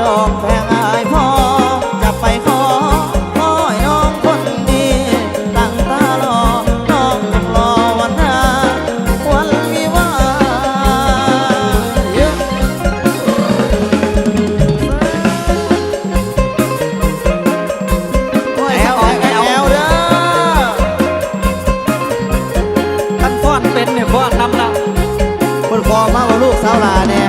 ดอกแพงอายพอจะไปขอน้อยน้องคนดี ตั้งตารอ น้องต้องรอวันหน้าวันวิวาแอลแอลแอลเด้อท่านฟ้อนเป็นเนี่ยฟ้อนนำละคนฟ้อมาว่าลูกสาวลาเนี่ย